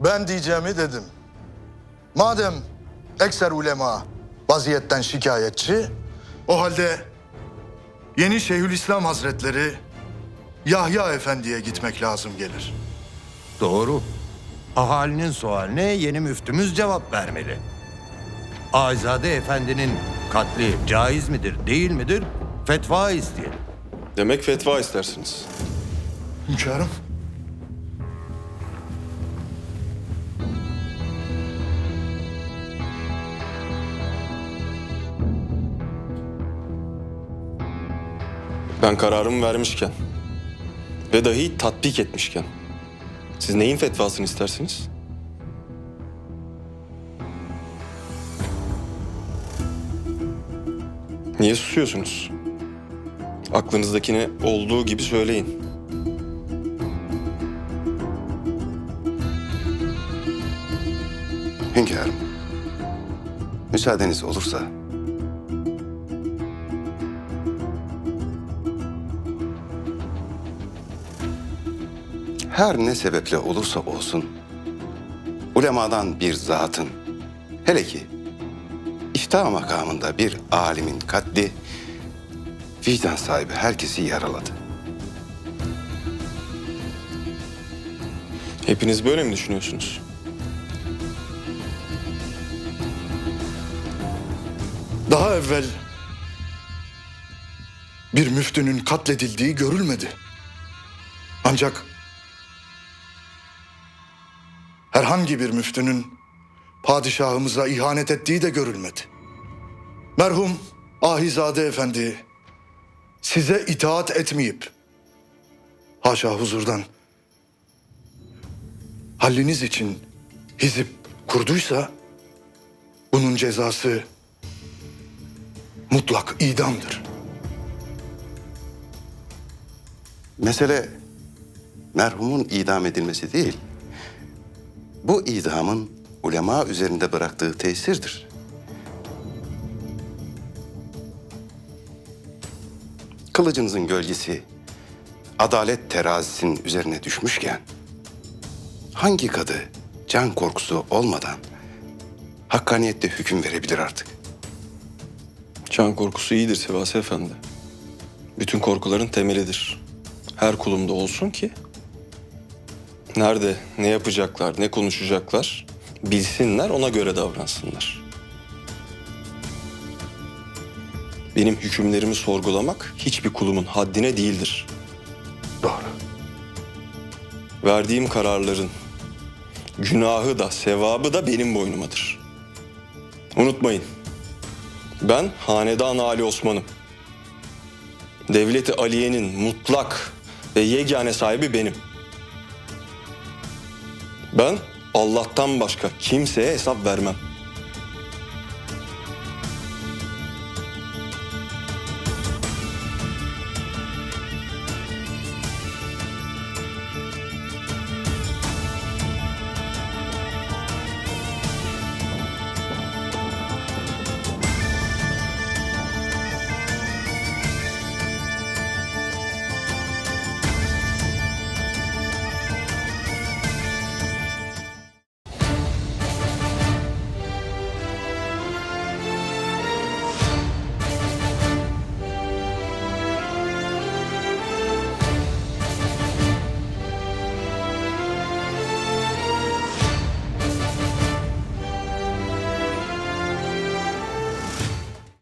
Ben diyeceğimi dedim. Madem ekser ulema vaziyetten şikayetçi, o halde yeni Şeyhülislam Hazretleri Yahya Efendi'ye gitmek lazım gelir. Doğru. Ahalinin sualine yeni müftümüz cevap vermeli. Azade Efendi'nin katli caiz midir, değil midir? Fetva isteyelim. Demek fetva istersiniz. Hünkârım. Ben kararımı vermişken ve dahi tatbik etmişken siz neyin fetvasını istersiniz? Niye susuyorsunuz? Aklınızdakini olduğu gibi söyleyin. Hünkârım, müsaadeniz olursa her ne sebeple olursa olsun ulemadan bir zatın hele ki ifta makamında bir alimin katli vicdan sahibi herkesi yaraladı. Hepiniz böyle mi düşünüyorsunuz? Daha evvel bir müftünün katledildiği görülmedi. Ancak herhangi bir müftünün padişahımıza ihanet ettiği de görülmedi. Merhum Ahizade Efendi size itaat etmeyip haşa huzurdan halliniz için hizip kurduysa bunun cezası mutlak idamdır. Mesele merhumun idam edilmesi değil. Bu idamın ulema üzerinde bıraktığı tesirdir. Kılıcınızın gölgesi adalet terazisinin üzerine düşmüşken hangi kadı can korkusu olmadan hakkaniyette hüküm verebilir artık? Can korkusu iyidir Sivasi Efendi. Bütün korkuların temelidir. Her kulumda olsun ki nerede ne yapacaklar, ne konuşacaklar bilsinler, ona göre davransınlar. Benim hükümlerimi sorgulamak hiçbir kulumun haddine değildir. Doğru. Verdiğim kararların günahı da sevabı da benim boynumadır. Unutmayın. Ben Hanedan Ali Osman'ım. Devleti Aliye'nin mutlak ve yegane sahibi benim. Ben Allah'tan başka kimseye hesap vermem.